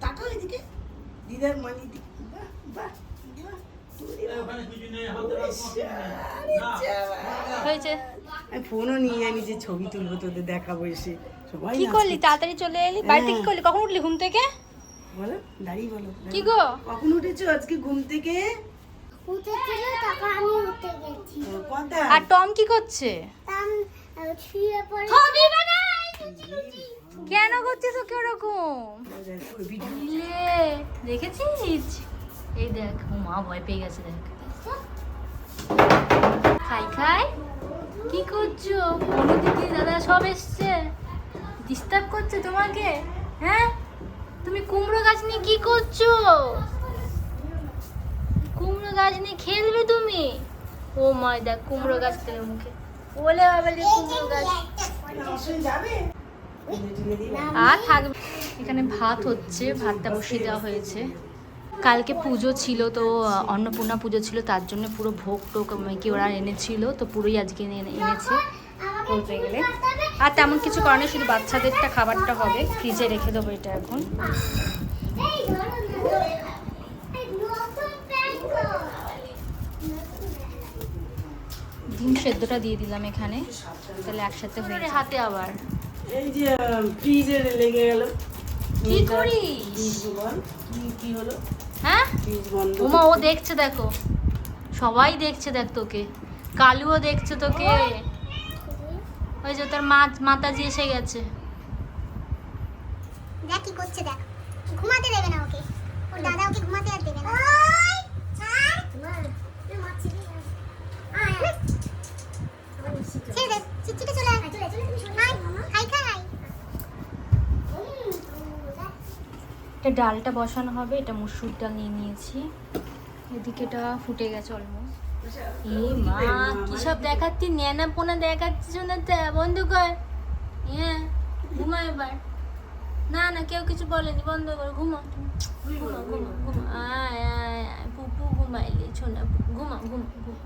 তাকাও এদিকে। দিদার মানি বাহ বাহ আমি ফোনও নিয়ে জানি যে ছবি তুলবো তোদের দেখাবো এসে। সবাই কি করলি? তাড়াতাড়ি চলে এলি? বাড়িতে কি হ্যাঁ। করলি? কখন উঠলি ঘুম থেকে? বলো দাঁড়িয়ে বলো কি গো? কখন উঠেছো আজকে ঘুম থেকে? উঠেছিল তখন আমি উঠে গেছি। ও, কথা আর টম কি করছে? শুয়ে পড়ে কেন করছিস ওকে ওরকম ইয়ে, দেখেছিস এই দেখ ও মা ভয় পেয়ে গেছে দেখ খাই খাই কি করছ অনু দিদি দাদা সব এসছে ডিস্টার্ব করছে তোমাকে হ্যাঁ তুমি কুমড়ো গাছ নিয়ে কি করছ কুমড়ো গাছ নিয়ে খেলবে তুমি ও মা দেখ কুমড়ো গাছ থেকে মুখে বলে বাবা কুমড়ো গাছ যাবে? আর থাকবে এখানে ভাত হচ্ছে, ভাতটা বসিয়ে দেওয়া হয়েছে। কালকে পুজো ছিল তো, অন্নপূর্ণা পুজো ছিল, তার জন্য পুরো ভোগ টোক কি ওরা এনেছিল, তো পুরোই আজকে এনেছে। বলতে গেলে। আর তেমন কিছু কারণে শুধু বাচ্চাদেরটা, খাবারটা হবে। ফ্রিজে রেখে দেবো এটা এখন। ডিম সেদ্ধটা দিয়ে দিলাম এখানে, তাহলে একসাথে হাতে আবার। এই যে ফ্রিজে লেগে গেল। কি করিস? কি কি হলো? হ্যাঁ? ওমা ও দেখছে দেখো। সবাই দেখছে দেখ তোকে। কালুও দেখছে তোকে। ওই যে তোর মা মাতাজি এসে গেছে। দেখ কি করছে দেখ। ঘুমাতে দেবে না ওকে। ওর দাদা ওকে ঘুমাতে আর দেবে না। এটা ডালটা বসানো হবে এটা মুসুর ডাল নিয়ে নিয়েছি। এদিকে এটা ফুটে গেছে অলমোস্ট এ মা কি সব দেখাচ্ছি? ন্যানা পোনা দেখাচ্ছিস না বন্ধ কর। হ্যাঁ ঘুমা এবার। না না কেউ কিছু বলেনি বন্ধ কর ঘুমা। ঘুমা ঘুমা ঘুমা। আয় আয় পুপু ঘুমাইলি ছোনা ঘুমা ঘুমা ঘুমা।